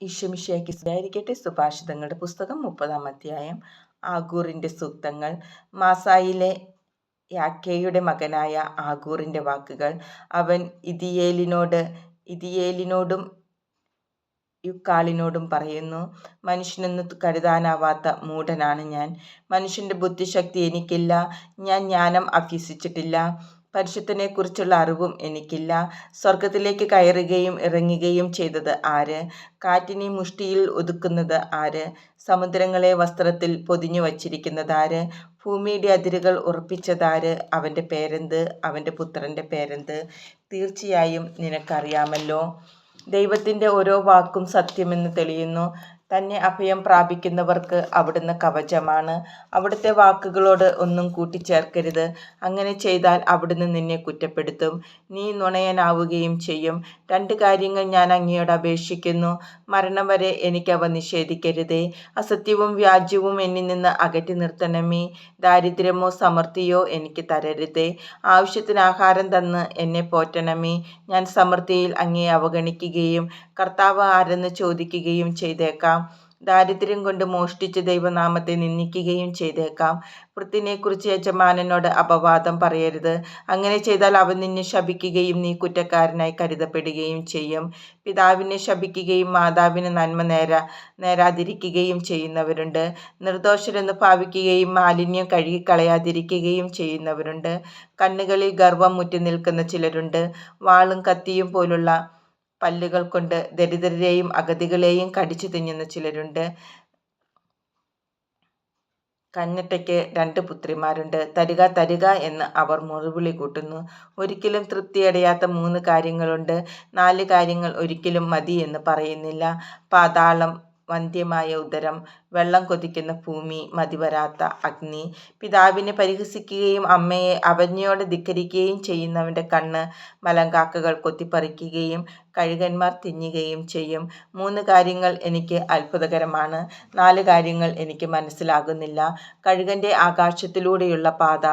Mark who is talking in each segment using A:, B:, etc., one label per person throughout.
A: ഈശോമിശിഹായ്ക്ക് സ്തുതിയായിരിക്കട്ടെ സുഭാഷിതങ്ങളുടെ പുസ്തകം മുപ്പതാം അധ്യായം ആഗൂറിന്റെ സൂക്തങ്ങൾ മാസായിലെ യാക്കേയുടെ മകനായ ആഗൂറിന്റെ വാക്കുകൾ. അവൻ ഇതിയേലിനോട് ഇതിയേലിനോടും യുക്കാളിനോടും പറയുന്നു മനുഷ്യനെന്ന് കരുതാനാവാത്ത മൂഢനാണ് ഞാൻ. മനുഷ്യന്റെ ബുദ്ധിശക്തി എനിക്കില്ല. ഞാൻ ജ്ഞാനം അഭ്യസിച്ചിട്ടില്ല. പരിശുദ്ധനെക്കുറിച്ചുള്ള അറിവും എനിക്കില്ല. സ്വർഗത്തിലേക്ക് കയറുകയും ഇറങ്ങുകയും ചെയ്തത് ആര്? കാറ്റിനെ മുഷ്ടിയിൽ ഒതുക്കുന്നത് ആര്? സമുദ്രങ്ങളെ വസ്ത്രത്തിൽ പൊതിഞ്ഞു വച്ചിരിക്കുന്നത് ആര്? ഭൂമിയുടെ അതിരുകൾ ഉറപ്പിച്ചതാര് അവന്റെ പേരെന്ത്? അവന്റെ പുത്രന്റെ പേരെന്ത്? തീർച്ചയായും നിനക്കറിയാമല്ലോ. ദൈവത്തിന്റെ ഓരോ വാക്കും സത്യമെന്ന് തെളിയുന്നു. തന്നെ അഭയം പ്രാപിക്കുന്നവർക്ക് അവിടുന്ന് കവചമാണ്. അവിടുത്തെ വാക്കുകളോട് ഒന്നും കൂട്ടിച്ചേർക്കരുത്. അങ്ങനെ ചെയ്താൽ അവിടുന്ന് നിന്നെ കുറ്റപ്പെടുത്തും. നീ നുണയനാവുകയും ചെയ്യും. രണ്ട് കാര്യങ്ങൾ ഞാൻ അങ്ങയോട് അപേക്ഷിക്കുന്നു. മരണം വരെ എനിക്കവ നിഷേധിക്കരുതേ. അസത്യവും വ്യാജ്യവും എന്നിൽ നിന്ന് അകറ്റി നിർത്തണമേ. ദാരിദ്ര്യമോ സമൃദ്ധിയോ എനിക്ക് തരരുതേ. ആവശ്യത്തിന് ആഹാരം തന്ന് എന്നെ പോറ്റണമേ. ഞാൻ സമൃദ്ധിയിൽ അങ്ങയെ അവഗണിക്കുകയും കർത്താവ് ആരെന്ന് ചോദിക്കുകയും ചെയ്തേക്കാം. ദാരിദ്ര്യം കൊണ്ട് മോഷ്ടിച്ച് ദൈവനാമത്തെ നിന്ദിക്കുകയും ചെയ്തേക്കാം. വൃത്തിനെക്കുറിച്ച് യജമാനനോട് അപവാദം പറയരുത്. അങ്ങനെ ചെയ്താൽ അവൻ നിന്നെ ശപിക്കുകയും നീ കുറ്റക്കാരനായി കരുതപ്പെടുകയും ചെയ്യും. പിതാവിനെ ശപിക്കുകയും മാതാവിന് നന്മ നേര നേരാതിരിക്കുകയും ചെയ്യുന്നവരുണ്ട്. നിർദോഷരെന്ന് ഭാവിക്കുകയും മാലിന്യം കഴുകിക്കളയാതിരിക്കുകയും ചെയ്യുന്നവരുണ്ട്. കണ്ണുകളിൽ ഗർവം മുറ്റി നിൽക്കുന്ന ചിലരുണ്ട്. വാളും കത്തിയും പോലുള്ള പല്ലുകൾ കൊണ്ട് ദരിദ്രരെയും അഗതികളെയും കടിച്ചു തിന്നുന്ന ചിലരുണ്ട്. കഞ്ഞട്ടയ്ക്ക് രണ്ട് പുത്രിമാരുണ്ട്. തരിക തരിക എന്ന് അവർ മുറിവിളി കൂട്ടുന്നു. ഒരിക്കലും തൃപ്തിയടയാത്ത മൂന്ന് കാര്യങ്ങളുണ്ട്. നാല് കാര്യങ്ങൾ ഒരിക്കലും മതി എന്ന് പറയുന്നില്ല. പാതാളം വന്ധ്യമായ ഉദരം വെള്ളം കൊതിക്കുന്ന ഭൂമി മതിവരാത്ത അഗ്നി. പിതാവിനെ പരിഹസിക്കുകയും അമ്മയെ അവജ്ഞയോടെ ധിക്കരിക്കുകയും ചെയ്യുന്നവന്റെ കണ്ണ് മലങ്കാക്കകൾ കൊത്തിപ്പറിക്കുകയും കഴുകന്മാർ തിന്നുകയും ചെയ്യും. മൂന്ന് കാര്യങ്ങൾ എനിക്ക് അത്ഭുതകരമാണ്. നാല് കാര്യങ്ങൾ എനിക്ക് മനസ്സിലാകുന്നില്ല. കഴുകന്റെ ആകാശത്തിലൂടെയുള്ള പാത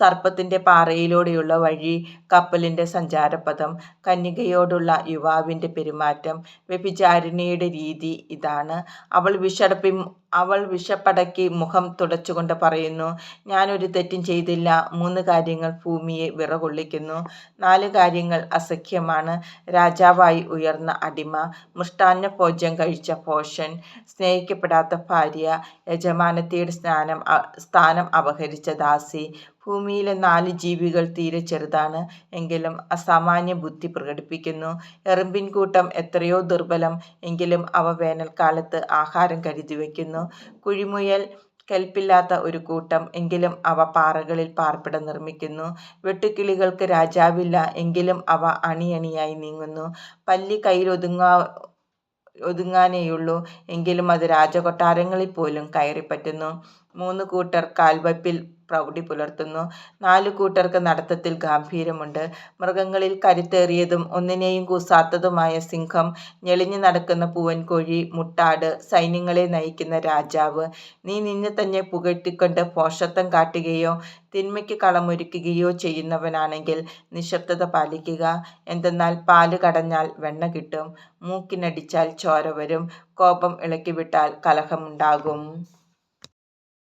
A: സർപ്പത്തിന്റെ പാറയിലൂടെയുള്ള വഴി കപ്പലിന്റെ സഞ്ചാരപഥം കന്യകയോടുള്ള യുവാവിന്റെ പെരുമാറ്റം വ്യഭിചാരിണിയുടെ രീതി ഇതാണ്. അവൾ വിഷടപ്പി അവൾ വിഷപ്പടക്കി മുഖം തുടച്ചുകൊണ്ട് പറയുന്നു ഞാനൊരു തെറ്റും ചെയ്തില്ല. മൂന്ന് കാര്യങ്ങൾ ഭൂമിയെ വിറകൊള്ളിക്കുന്നു. നാല് കാര്യങ്ങൾ അസഖ്യമാണ്. രാജാവായി ഉയർന്ന അടിമ മൃഷ്ടാന്ന ഭോജ്യം കഴിച്ച പോഷൻ സ്നേഹിക്കപ്പെടാത്ത ഭാര്യ യജമാനത്തിയുടെ സ്നാനം സ്ഥാനം അപഹരിച്ച ദാസി. ഭൂമിയിലെ നാല് ജീവികൾ തീരെ ചെറുതാണ് എങ്കിലും അസാമാന്യ ബുദ്ധി പ്രകടിപ്പിക്കുന്നു. എറുമ്പിൻകൂട്ടം എത്രയോ ദുർബലം എങ്കിലും അവ വേനൽക്കാലത്ത് ആഹാരം കരുതി വയ്ക്കുന്നു. കുഴിമുയൽ കൽപ്പില്ലാത്ത ഒരു കൂട്ടം എങ്കിലും അവ പാറകളിൽ പാർപ്പിടം നിർമ്മിക്കുന്നു. വെട്ടുക്കിളികൾക്ക് രാജാവില്ല എങ്കിലും അവ അണിയണിയായി നീങ്ങുന്നു. പല്ലി കയ്യിലൊതുങ്ങാ ഒതുങ്ങാനേയുള്ളൂ എങ്കിലും അത് രാജകൊട്ടാരങ്ങളിൽ പോലും കയറിപ്പറ്റുന്നു. മൂന്ന് കൂട്ടർ കാൽവയ്പിൽ പ്രൗഢി പുലർത്തുന്നു. നാലു കൂട്ടർക്ക് നടത്തത്തിൽ ഗാംഭീര്യമുണ്ട്. മൃഗങ്ങളിൽ കരുത്തേറിയതും ഒന്നിനെയും കൂസാത്തതുമായ സിംഹം ഞെളിഞ്ഞു നടക്കുന്ന പൂവൻകോഴി മുട്ടാട് സൈന്യങ്ങളെ നയിക്കുന്ന രാജാവ്. നീ നിന്നെ തന്നെ പുകഴ്ത്തിക്കൊണ്ട് പോഷത്വം കാട്ടുകയോ തിന്മയ്ക്ക് കളമൊരുക്കുകയോ ചെയ്യുന്നവനാണെങ്കിൽ നിശബ്ദത പാലിക്കുക. എന്തെന്നാൽ പാൽ കടഞ്ഞാൽ വെണ്ണ കിട്ടും. മൂക്കിനടിച്ചാൽ ചോര വരും. കോപം ഇളക്കിവിട്ടാൽ കലഹമുണ്ടാകും.